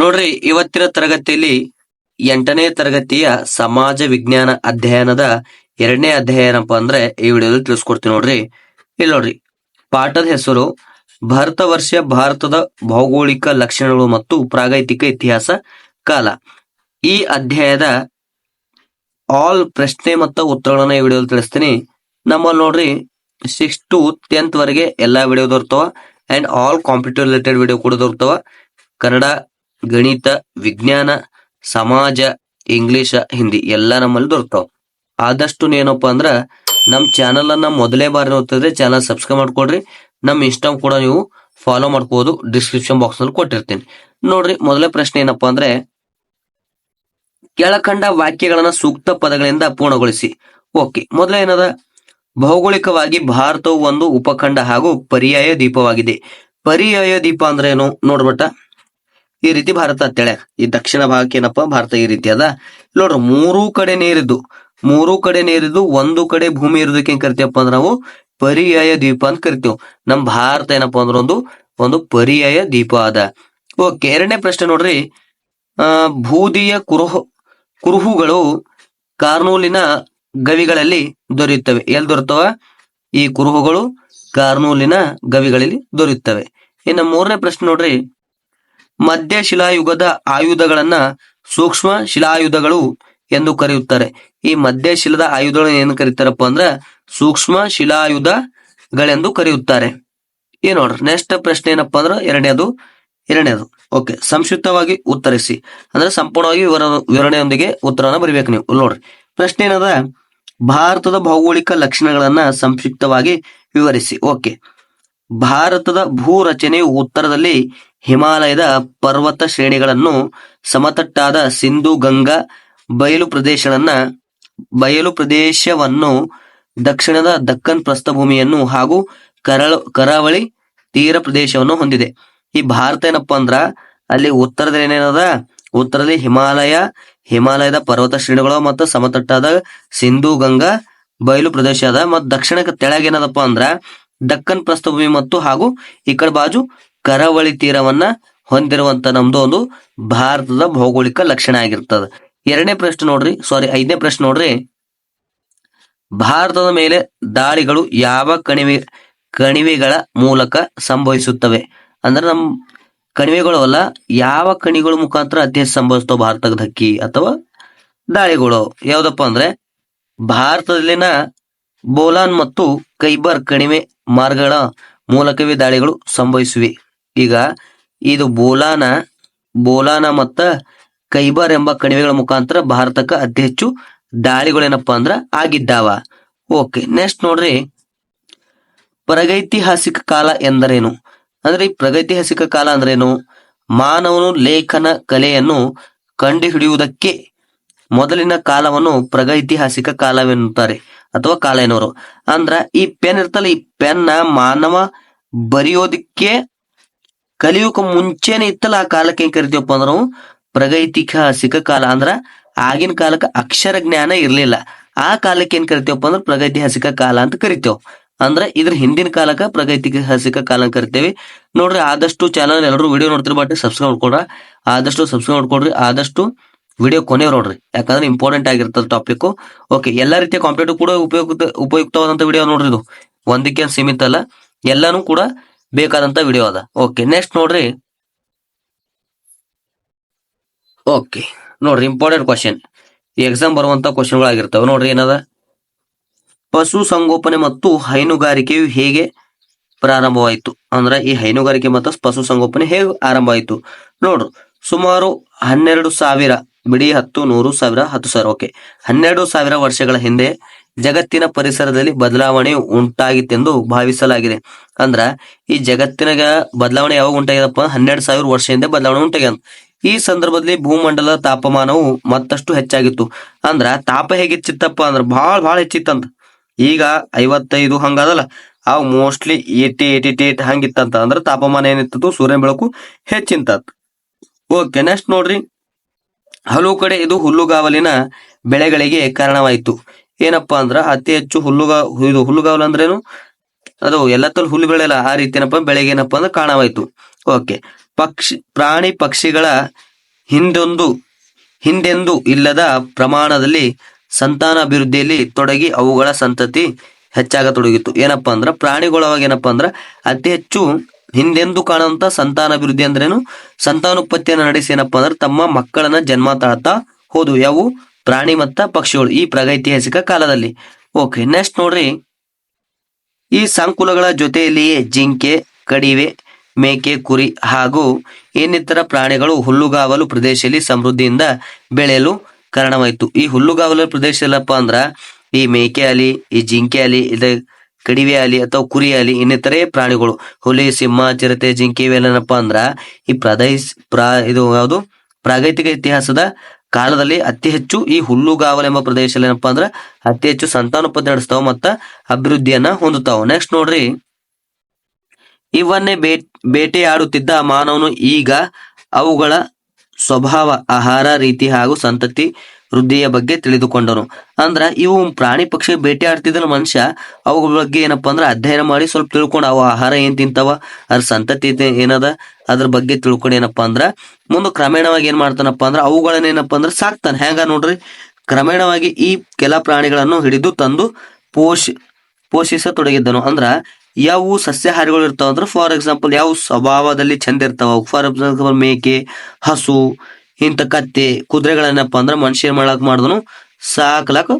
ನೋಡ್ರಿ, ಇವತ್ತಿನ ತರಗತಿಯಲ್ಲಿ ಎಂಟನೇ ತರಗತಿಯ ಸಮಾಜ ವಿಜ್ಞಾನ ಅಧ್ಯಯನದ ಎರಡನೇ ಅಧ್ಯಾಯ ಏನಪ್ಪಾ ಅಂದ್ರೆ ಈ ವಿಡಿಯೋದಲ್ಲಿ ತಿಳಿಸ್ಕೊಡ್ತೀನಿ ನೋಡ್ರಿ. ಇಲ್ಲಿ ನೋಡ್ರಿ, ಪಾಠದ ಹೆಸರು ಭಾರತ ವರ್ಷ ಭಾರತದ ಭೌಗೋಳಿಕ ಲಕ್ಷಣಗಳು ಮತ್ತು ಪ್ರಾಗೈತಿಕ ಇತಿಹಾಸ ಕಾಲ. ಈ ಅಧ್ಯಾಯದ ಆಲ್ ಪ್ರಶ್ನೆ ಮತ್ತು ಉತ್ತರಗಳನ್ನ ಈ ವಿಡಿಯೋದಲ್ಲಿ ತಿಳಿಸ್ತೀನಿ. ನಮ್ಮಲ್ಲಿ ನೋಡ್ರಿ ಸಿಕ್ಸ್ ಟು ಟೆಂತ್ ವರೆಗೆ ಎಲ್ಲಾ video ದೊರ್ತವ and all competitive related video ಕೂಡ ದೊರ್ತವ. ಕನ್ನಡ ಗಣಿತ, ವಿಜ್ಞಾನ, ಸಮಾಜ, ಇಂಗ್ಲಿಷ್, ಹಿಂದಿ ಎಲ್ಲ ನಮ್ಮಲ್ಲಿ ದೊರಕ್ತಾವ ಆದಷ್ಟು ಏನಪ್ಪಾ ಅಂದ್ರ ನಮ್ ಚಾನಲ್ ಅನ್ನ ಮೊದಲೇ ಬಾರಿ ನೋಡ್ತಿದ್ರೆ ಚಾನಲ್ ಸಬ್ಸ್ಕ್ರೈಬ್ ಮಾಡ್ಕೊಡ್ರಿ. ನಮ್ ಇನ್ಸ್ಟಾಮ್ ಕೂಡ ನೀವು ಫಾಲೋ ಮಾಡ್ಕೋಬಹುದು ಡಿಸ್ಕ್ರಿಪ್ಷನ್ ಬಾಕ್ಸ್ನಲ್ಲಿ ಕೊಟ್ಟಿರ್ತೀನಿ. ನೋಡ್ರಿ, ಮೊದಲೇ ಪ್ರಶ್ನೆ ಏನಪ್ಪಾ ಅಂದ್ರೆ, ಕೆಳಕಂಡ ವಾಕ್ಯಗಳನ್ನ ಸೂಕ್ತ ಪದಗಳಿಂದ ಪೂರ್ಣಗೊಳಿಸಿ. ಓಕೆ ಮೊದಲ ಏನದ? ಭೌಗೋಳಿಕವಾಗಿ ಭಾರತವು ಒಂದು ಉಪಖಂಡ ಹಾಗೂ ಪರ್ಯಾಯ ದೀಪವಾಗಿದೆ ಪರ್ಯಾಯ ದೀಪ ಅಂದ್ರೆ ಏನು? ನೋಡ್ಬಿಟ್ಟ. ಈ ರೀತಿ ಭಾರತ ಅಂತೇಳೆ ಈ ದಕ್ಷಿಣ ಭಾಗಕ್ಕೆ ಏನಪ್ಪಾ, ಭಾರತ ಈ ರೀತಿ ಅದ. ನೋಡ್ರಿ, ಮೂರೂ ಕಡೆ ನೀರಿದ್ದು. ಮೂರೂ ಕಡೆ ನೀರಿದ್ದು, ಒಂದು ಕಡೆ ಭೂಮಿ ಇರೋದಕ್ಕೆ ಏನ್ ಕರಿತೀವಪ್ಪ ಅಂದ್ರೆ ನಾವು ಪರ್ಯಾಯ ದ್ವೀಪ ಅಂತ ಕರಿತೀವಿ. ನಮ್ ಭಾರತ ಏನಪ್ಪಾ ಅಂದ್ರೆ ಒಂದು ಒಂದು ಪರ್ಯಾಯ ದ್ವೀಪ ಅದ. ಓಕೆ, ಎರಡನೇ ಪ್ರಶ್ನೆ ನೋಡ್ರಿ. ಆ, ಬೂದಿಯ ಕುರುಹು, ಕುರುಹುಗಳು ಕಾರ್ನೂಲಿನ ಗವಿಗಳಲ್ಲಿ ದೊರೆಯುತ್ತವೆ. ಎಲ್ಲಿ ದೊರೆತವ? ಈ ಕುರುಹುಗಳು ಕಾರ್ನೂಲಿನ ಗವಿಗಳಲ್ಲಿ ದೊರೆಯುತ್ತವೆ. ಇನ್ನು ಮೂರನೇ ಪ್ರಶ್ನೆ ನೋಡ್ರಿ. ಮಧ್ಯ ಶಿಲಾಯುಗದ ಆಯುಧಗಳನ್ನ ಸೂಕ್ಷ್ಮ ಶಿಲಾಯುಧಗಳು ಎಂದು ಕರೆಯುತ್ತಾರೆ. ಈ ಮಧ್ಯ ಶಿಲದ ಆಯುಧಗಳನ್ನು ಏನು ಕರೀತಾರಪ್ಪ ಅಂದ್ರ ಸೂಕ್ಷ್ಮ ಶಿಲಾಯುಧಗಳೆಂದು ಕರೆಯುತ್ತಾರೆ. ಏನ್ ನೋಡ್ರಿ ನೆಕ್ಸ್ಟ್ ಪ್ರಶ್ನೆ ಏನಪ್ಪಾ ಅಂದ್ರೆ ಎರಡನೇದು ಎರಡನೇದು. ಓಕೆ ಸಂಕ್ಷಿಪ್ತವಾಗಿ ಉತ್ತರಿಸಿ. ಅಂದ್ರೆ ಸಂಪೂರ್ಣವಾಗಿ ವಿವರ, ವಿವರಣೆಯೊಂದಿಗೆ ಉತ್ತರನ ಬರಿಬೇಕು ನೀವು. ನೋಡ್ರಿ, ಪ್ರಶ್ನೆ ಏನದ? ಭಾರತದ ಭೌಗೋಳಿಕ ಲಕ್ಷಣಗಳನ್ನ ಸಂಕ್ಷಿಪ್ತವಾಗಿ ವಿವರಿಸಿ. ಓಕೆ ಭಾರತದ ಭೂ ರಚನೆಯು ಉತ್ತರದಲ್ಲಿ ಹಿಮಾಲಯದ ಪರ್ವತ ಶ್ರೇಣಿಗಳನ್ನು ಸಮತಟ್ಟಾದ ಸಿಂಧು ಗಂಗಾ ಬಯಲು ಪ್ರದೇಶಗಳನ್ನ ಬಯಲು ಪ್ರದೇಶವನ್ನು ದಕ್ಷಿಣದ ದಕ್ಕನ್ ಪ್ರಸ್ಥಭೂಮಿಯನ್ನು ಹಾಗೂ ಕರಳ ಕರಾವಳಿ ತೀರ ಪ್ರದೇಶವನ್ನು ಹೊಂದಿದೆ. ಈ ಭಾರತ ಏನಪ್ಪಾ ಅಂದ್ರ ಅಲ್ಲಿ ಉತ್ತರದಲ್ಲಿ ಏನೇನದ? ಉತ್ತರದಲ್ಲಿ ಹಿಮಾಲಯ, ಹಿಮಾಲಯದ ಪರ್ವತ ಶ್ರೇಣಿಗಳು ಮತ್ತು ಸಮತಟ್ಟಾದ ಸಿಂಧು ಗಂಗಾ ಬಯಲು ಪ್ರದೇಶ ಅದ. ಮತ್ತು ದಕ್ಷಿಣಕ್ಕೆ ತೆಳಗೇನದಪ್ಪ ಅಂದ್ರ ದಕ್ಕನ್ ಪ್ರಸ್ಥಭೂಮಿ ಮತ್ತು ಹಾಗೂ ಈ ಕಡೆ ಬಾಜು ಕರಾವಳಿ ತೀರವನ್ನ ಹೊಂದಿರುವಂತ ನಮ್ದು ಒಂದು ಭಾರತದ ಭೌಗೋಳಿಕ ಲಕ್ಷಣ ಆಗಿರ್ತದ. ಎರಡನೇ ಪ್ರಶ್ನೆ ನೋಡ್ರಿ ಸಾರಿ ಐದನೇ ಪ್ರಶ್ನೆ ನೋಡ್ರಿ. ಭಾರತದ ಮೇಲೆ ದಾಳಿಗಳು ಯಾವ ಕಣಿವೆ, ಕಣಿವೆಗಳ ಮೂಲಕ ಸಂಭವಿಸುತ್ತವೆ? ಅಂದ್ರೆ ನಮ್ ಕಣಿವೆಗಳು ಅಲ್ಲ, ಯಾವ ಕಣಿಗಳ ಮುಖಾಂತರ ಅತಿ ಹೆಚ್ಚು ಸಂಭವಿಸ್ತಾವ ಭಾರತದ ಧಕ್ಕಿ ಅಥವಾ ದಾಳಿಗಳು? ಯಾವ್ದಪ್ಪ ಅಂದ್ರೆ, ಭಾರತದಲ್ಲಿನ ಬೋಲಾನ್ ಮತ್ತು ಕೈಬರ್ ಕಣಿವೆ ಮಾರ್ಗಗಳ ಮೂಲಕವೇ ದಾಳಿಗಳು ಸಂಭವಿಸಿವೆ. ಈಗ ಇದು ಬೋಲಾನ ಬೋಲಾನ ಮತ್ತ ಕೈಬರ್ ಎಂಬ ಕಣಿವೆಗಳ ಮುಖಾಂತರ ಭಾರತಕ್ಕೆ ಅತಿ ಹೆಚ್ಚು ದಾಳಿಗಳೇನಪ್ಪಾ ಅಂದ್ರ ಆಗಿದ್ದಾವ. ಓಕೆ ನೆಕ್ಸ್ಟ್ ನೋಡ್ರಿ. ಪ್ರಗೈತಿಹಾಸಿಕ ಕಾಲ ಎಂದರೇನು? ಅಂದ್ರೆ ಈ ಪ್ರಗೈತಿಹಾಸಿಕ ಕಾಲ ಅಂದ್ರೇನು? ಮಾನವನು ಲೇಖನ ಕಲೆಯನ್ನು ಕಂಡುಹಿಡಿಯುವುದಕ್ಕೆ ಮೊದಲಿನ ಕಾಲವನ್ನು ಪ್ರಗೈತಿಹಾಸಿಕ ಕಾಲವೆನ್ನುತ್ತಾರೆ, ಅಥವಾ ಕಾಲ ಎನ್ನುವರು. ಅಂದ್ರ ಈ ಪೆನ್ ಇರ್ತಲ್ಲ, ಈ ಪೆನ್ನ ಮಾನವ ಬರೆಯೋದಿಕ್ಕೆ ಕಲಿಯೋಕ ಮುಂಚೆನೆ ಇತ್ತಲ್ಲ ಆ ಕಾಲಕ್ಕೆ ಏನ್ ಕರಿತೀವಪ್ಪ ಅಂದ್ರ? ನಾವು ಪ್ರಗೈತಿಹಾಸಿಕ ಕಾಲ ಅಂದ್ರ ಆಗಿನ ಕಾಲಕ್ಕೆ ಅಕ್ಷರ ಜ್ಞಾನ ಇರ್ಲಿಲ್ಲ. ಆ ಕಾಲಕ್ಕೆ ಏನ್ ಕರಿತೀವಪ್ಪ ಅಂದ್ರೆ? ಪ್ರಗೈತಿಹಾಸಿಕ ಕಾಲ ಅಂತ ಕರಿತೇವ್. ಅಂದ್ರ ಇದ್ರ ಹಿಂದಿನ ಕಾಲಕ್ಕ ಪ್ರಗೈತಿಹಾಸಿಕ ಕಾಲ ಅಂತ ಕರಿತೇವೆ. ನೋಡ್ರಿ, ಆದಷ್ಟು ಚಾನಲ್ ಎಲ್ಲರೂ ವಿಡಿಯೋ ನೋಡ್ತಿರ್ ಬಟ್ ಸಬ್ಸ್ಕ್ರೈಬ್ ಮಾಡ್ಕೊಡ್ರ. ಆದಷ್ಟು ಸಬ್ಸ್ಕ್ರೈಬ್ ಮಾಡ್ಕೊಡ್ರಿ, ಆದಷ್ಟು ವಿಡಿಯೋ ಕೊನೆ ನೋಡ್ರಿ. ಯಾಕಂದ್ರೆ ಇಂಪಾರ್ಟೆಂಟ್ ಆಗಿರ್ತದ ಟಾಪಿಕ್ ಓಕೆ ಎಲ್ಲಾ ರೀತಿಯ ಕಾಂಪಿಟೇಟಿವ್ ಕೂಡ ಉಪಯುಕ್ತ, ಉಪಯುಕ್ತವಾದಂತ ವಿಡಿಯೋ ನೋಡ್ರಿ ಇದು. ಒಂದಕ್ಕೆ ಸೀಮಿತ ಅಲ್ಲ. ಎಲ್ಲಾನು ಕೂಡ ಬೇಕಾದಂತ ವಿಡಿಯೋ ಅದ. ಓಕೆ ನೆಕ್ಸ್ಟ್ ನೋಡ್ರಿ. ಓಕೆ ನೋಡ್ರಿ ಇಂಪಾರ್ಟೆಂಟ್ ಕ್ವಶನ್ ಎಕ್ಸಾಮ್ ಬರುವಂತ ಕ್ವಶನ್ಗಳು ಆಗಿರ್ತವೆ. ನೋಡ್ರಿ, ಏನದ? ಪಶು ಸಂಗೋಪನೆ ಮತ್ತು ಹೈನುಗಾರಿಕೆಯು ಹೇಗೆ ಪ್ರಾರಂಭವಾಯಿತು? ಅಂದ್ರೆ, ಈ ಹೈನುಗಾರಿಕೆ ಮತ್ತು ಪಶು ಸಂಗೋಪನೆ ಹೇಗೆ ಆರಂಭ ಆಯಿತು ನೋಡ್ರಿ, ಸುಮಾರು ಹನ್ನೆರಡು ಸಾವಿರ, ಬಿಡಿ ಹತ್ತು, ನೂರು ಸಾವಿರ, ಹತ್ತು ಸಾವಿರ. ಓಕೆ ಹನ್ನೆರಡು ಸಾವಿರ ವರ್ಷಗಳ ಹಿಂದೆ ಜಗತ್ತಿನ ಪರಿಸರದಲ್ಲಿ ಬದಲಾವಣೆ ಉಂಟಾಗಿತ್ತೆಂದು ಭಾವಿಸಲಾಗಿದೆ. ಅಂದ್ರ, ಈ ಜಗತ್ತಿನ ಬದಲಾವಣೆ ಯಾವಾಗ ಉಂಟಾಗ್ಯದಪ್ಪ? ಹನ್ನೆರಡು ಸಾವಿರ ವರ್ಷ ಹಿಂದೆ ಬದಲಾವಣೆ ಉಂಟಾಗ್ಯದ. ಈ ಸಂದರ್ಭದಲ್ಲಿ ಭೂಮಂಡಲದ ತಾಪಮಾನವು ಮತ್ತಷ್ಟು ಹೆಚ್ಚಾಗಿತ್ತು. ಅಂದ್ರ, ತಾಪ ಹೇಗಿಚ್ಚಿತ್ತಪ್ಪ ಅಂದ್ರ ಬಹಳ ಬಹಳ ಹೆಚ್ಚಿತ್ತಂತ. ಈಗ ಐವತ್ತೈದು ಹಂಗದಲ್ಲ. ಆ ಮೋಸ್ಟ್ಲಿ ಏಟಿ ಏಟಿ ಏಟ್ ಹಂಗಿತ್ತಂತ. ಅಂದ್ರ ತಾಪಮಾನ ಏನಿತ್ತು ಸೂರ್ಯನ ಬೆಳಕು ಹೆಚ್ಚಿಂತ ಓಕೆ ನೆಕ್ಸ್ಟ್ ನೋಡ್ರಿ. ಹಲವು ಕಡೆ ಇದು ಹುಲ್ಲುಗಾವಲಿನ ಬೆಳೆಗಳಿಗೆ ಕಾರಣವಾಯಿತು. ಏನಪ್ಪಾ ಅಂದ್ರ ಅತಿ ಹೆಚ್ಚು ಹುಲ್ಲುಗಾ, ಇದು ಹುಲ್ಲುಗಾವಲು ಅಂದ್ರೇನು? ಅದು ಎಲ್ಲ ತರ ಹುಲ್ಲು ಬೆಳೆಯಲ್ಲ ಆ ರೀತಿ ಏನಪ್ಪಾ ಬೆಳೆಗೆ ಏನಪ್ಪಾ ಅಂದ್ರೆ ಕಾಣವಾಯ್ತು. ಓಕೆ ಪಕ್ಷಿ, ಪ್ರಾಣಿ ಪಕ್ಷಿಗಳ ಹಿಂದೊಂದು, ಹಿಂದೆಂದು ಇಲ್ಲದ ಪ್ರಮಾಣದಲ್ಲಿ ಸಂತಾನ ಅಭಿವೃದ್ಧಿಯಲ್ಲಿ ತೊಡಗಿ ಅವುಗಳ ಸಂತತಿ ಹೆಚ್ಚಾಗತೊಡಗಿತ್ತು ಏನಪ್ಪಾ ಅಂದ್ರ ಪ್ರಾಣಿಗಳೊಳಗೆ ಏನಪ್ಪಾ ಅಂದ್ರ ಅತಿ ಹೆಚ್ಚು ಹಿಂದೆಂದು ಕಾಣುವಂತ ಸಂತಾನ ಅಭಿವೃದ್ಧಿ ಅಂದ್ರೇನು? ಸಂತಾನೋತ್ಪತ್ತಿಯನ್ನು ನಡೆಸಿ ಏನಪ್ಪಾ ಅಂದ್ರೆ ತಮ್ಮ ಮಕ್ಕಳನ್ನ ಜನ್ಮ ತಾಳ್ತಾ ಹೋದು ಯಾವು? ಪ್ರಾಣಿ ಮತ್ತ ಪಕ್ಷಿಗಳು ಈ ಪ್ರಾಗೈತಿಹಾಸಿಕ ಕಾಲದಲ್ಲಿ. ಓಕೆ ನೆಕ್ಸ್ಟ್ ನೋಡ್ರಿ. ಈ ಸಂಕುಲಗಳ ಜೊತೆಯಲ್ಲಿಯೇ ಜಿಂಕೆ, ಕಡಿವೆ, ಮೇಕೆ, ಕುರಿ ಹಾಗೂ ಇನ್ನಿತರ ಪ್ರಾಣಿಗಳು ಹುಲ್ಲುಗಾವಲು ಪ್ರದೇಶದಲ್ಲಿ ಸಮೃದ್ಧಿಯಿಂದ ಬೆಳೆಯಲು ಕಾರಣವಾಯಿತು. ಈ ಹುಲ್ಲುಗಾವಲು ಪ್ರದೇಶ ಎಲ್ಲಪ್ಪ ಅಂದ್ರ ಈ ಮೇಕೆ ಆಲಿ, ಈ ಜಿಂಕೆ ಆಗಲಿ ಇದ ಕಡಿವೆ ಆಲಿ ಅಥವಾ ಕುರಿ ಆಲಿ ಇನ್ನಿತರೆ ಪ್ರಾಣಿಗಳು. ಹುಲಿ, ಸಿಂಹ, ಚಿರತೆ, ಜಿಂಕೆ ಇವೆಲ್ಲನಪ್ಪ ಅಂದ್ರ ಈ ಪ್ರದೇಶ, ಪ್ರಾ, ಇದು ಯಾವುದು? ಪ್ರಾಗೈತಿಕ ಇತಿಹಾಸದ ಕಾಲದಲ್ಲಿ ಅತಿ ಹೆಚ್ಚು ಈ ಹುಲ್ಲುಗಾವಲು ಎಂಬ ಪ್ರದೇಶದಲ್ಲಿ ಏನಪ್ಪಾ ಅಂದ್ರೆ ಅತಿ ಹೆಚ್ಚು ಸಂತಾನೋತ್ಪತ್ತಿ ನಡೆಸ್ತಾವ ಮತ್ತ ಅಭಿವೃದ್ಧಿಯನ್ನ ಹೊಂದುತ್ತಾವ. ನೆಕ್ಸ್ಟ್ ನೋಡ್ರಿ. ಇವನ್ನೇ ಬೇ, ಬೇಟೆಯಾಡುತ್ತಿದ್ದ ಮಾನವನು ಈಗ ಅವುಗಳ ಸ್ವಭಾವ, ಆಹಾರ, ರೀತಿ ಹಾಗೂ ಸಂತತಿ ವೃದ್ಧಿಯ ಬಗ್ಗೆ ತಿಳಿದುಕೊಂಡನು. ಅಂದ್ರ ಇವು ಪ್ರಾಣಿ ಪಕ್ಷಿ ಬೇಟೆಯಾಡ್ತಿದ್ದ ಮನುಷ್ಯ, ಅವುಗಳ ಬಗ್ಗೆ ಏನಪ್ಪ ಅಂದ್ರ ಅಧ್ಯಯನ ಮಾಡಿ ಸ್ವಲ್ಪ ತಿಳ್ಕೊಂಡು ಅವು ಆಹಾರ ಏನ್ ತಿಂತಾವ, ಅದ್ರ ಸಂತತಿ ಏನದ, ಅದ್ರ ಬಗ್ಗೆ ತಿಳ್ಕೊಂಡು ಏನಪ್ಪಾ ಅಂದ್ರ ಮುಂದೆ ಕ್ರಮೇಣವಾಗಿ ಏನ್ ಮಾಡ್ತಾನಪ್ಪ ಅಂದ್ರ ಅವುಗಳನ್ನ ಏನಪ್ಪ ಅಂದ್ರ ಸಾಕ್ತಾನೆ. ಹೆಂಗ ನೋಡ್ರಿ? ಕ್ರಮೇಣವಾಗಿ ಈ ಕೆಲ ಪ್ರಾಣಿಗಳನ್ನು ಹಿಡಿದು ತಂದು ಪೋಷ್, ಪೋಷಿಸತೊಡಗಿದ್ದನು. ಅಂದ್ರ ಯಾವ ಸಸ್ಯಾಹಾರಿಗಳು ಇರ್ತಾವ ಅಂದ್ರೆ, ಫಾರ್ ಎಕ್ಸಾಂಪಲ್ ಯಾವ ಸ್ವಭಾವದಲ್ಲಿ ಚಂದ ಇರ್ತಾವ ಫಾರ್ ಎಕ್ಸಾಂಪಲ್ ಮೇಕೆ, ಹಸು ಇಂಥ ಕತ್ತಿ ಕುದುರೆಗಳನ್ನಪ್ಪ ಅಂದ್ರೆ ಮನುಷ್ಯ ಮಾಡಕ್ ಮಾಡಿದನು, ಸಾಕ್ಲಕ್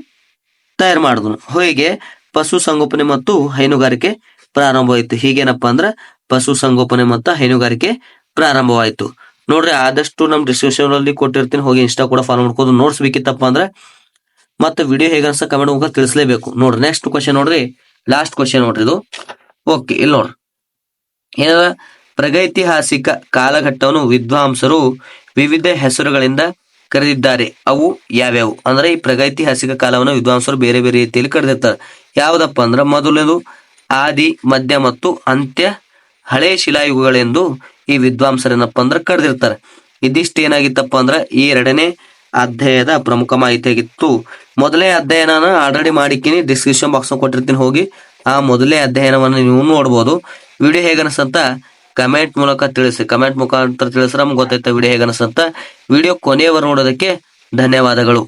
ತಯಾರು ಮಾಡಿದನು. ಹೀಗೆ ಪಶು ಸಂಗೋಪನೆ ಮತ್ತು ಹೈನುಗಾರಿಕೆ ಪ್ರಾರಂಭವಾಯಿತು. ಹೀಗೇನಪ್ಪ ಅಂದ್ರ ಪಶು ಸಂಗೋಪನೆ ಮತ್ತು ಹೈನುಗಾರಿಕೆ ಪ್ರಾರಂಭವಾಯಿತು. ನೋಡ್ರಿ, ಆದಷ್ಟು ನಮ್ ಡಿಸ್ಕ್ರಿಪ್ಷನ್ ಅಲ್ಲಿ ಕೊಟ್ಟಿರ್ತೀನಿ. ಹೋಗಿ ಇನ್ಸ್ಟಾ ಕೂಡ ಫಾಲೋ ಮಾಡ್ಕೋದು ನೋಟ್ಸ್ ಬೇಕಿತ್ತಪ್ಪ ಅಂದ್ರೆ ಮತ್ತೆ ವಿಡಿಯೋ ಹೇಗೆ ಅನ್ಸ ಕಮೆಂಟ್ ಮುಖ ತಿಳಿಸ್ಲೇಬೇಕು. ನೋಡ್ರಿ ನೆಕ್ಸ್ಟ್ ಕ್ವಶನ್ ನೋಡ್ರಿ ಲಾಸ್ಟ್ ಕ್ವಶನ್ ನೋಡ್ರಿ ಇದು. ಓಕೆ ಇಲ್ಲಿ ನೋಡ್ರಿ. ಏನ ಪ್ರಗೈತಿಹಾಸಿಕ ಕಾಲಘಟ್ಟವನ್ನು ವಿದ್ವಾಂಸರು ವಿವಿಧ ಹೆಸರುಗಳಿಂದ ಕರೆದಿದ್ದಾರೆ. ಅವು ಯಾವ್ಯಾವು? ಅಂದ್ರೆ ಈ ಪ್ರಗೈತಿಹಾಸಿಕ ಕಾಲವನ್ನು ವಿದ್ವಾಂಸರು ಬೇರೆ ಬೇರೆ ರೀತಿಯಲ್ಲಿ ಕರೆದಿರ್ತಾರೆ. ಯಾವುದಪ್ಪ ಅಂದ್ರೆ ಮೊದಲನೇದು ಆದಿ, ಮಧ್ಯ ಮತ್ತು ಅಂತ್ಯ ಹಳೆ ಶಿಲಾಯುಗಗಳೆಂದು ಈ ವಿದ್ವಾಂಸರೇನಪ್ಪ ಅಂದ್ರೆ ಕರೆದಿರ್ತಾರೆ. ಇದಿಷ್ಟು ಏನಾಗಿತ್ತಪ್ಪ ಅಂದ್ರೆ ಈ ಎರಡನೇ ಅಧ್ಯಾಯದ ಪ್ರಮುಖ ಮಾಹಿತಿಯಾಗಿತ್ತು. ಮೊದಲೇ ಅಧ್ಯಯನ ಆಲ್ರೆಡಿ ಮಾಡಿಕ್ಕಿನಿ ಡಿಸ್ಕ್ರಿಪ್ಷನ್ ಬಾಕ್ಸ್ ಕೊಟ್ಟಿರ್ತೀನಿ, ಹೋಗಿ ಆ ಮೊದಲೇ ಅಧ್ಯಯನವನ್ನು ನೀವು ನೋಡ್ಬೋದು. ವಿಡಿಯೋ ಹೇಗೆ ಅನ್ಸಂತ ಕಮೆಂಟ್ ಮೂಲಕ ತಿಳಿಸಿ. ಕಮೆಂಟ್ ಮುಖಾಂತರ ತಿಳಿಸ್ರೆ ನಮ್ಗೆ ಗೊತ್ತೈತೆ ವಿಡಿಯೋ ಹೇಗನಸಂತ ವಿಡಿಯೋ ಕೊನೆಯವರು ನೋಡೋದಕ್ಕೆ ಧನ್ಯವಾದಗಳು.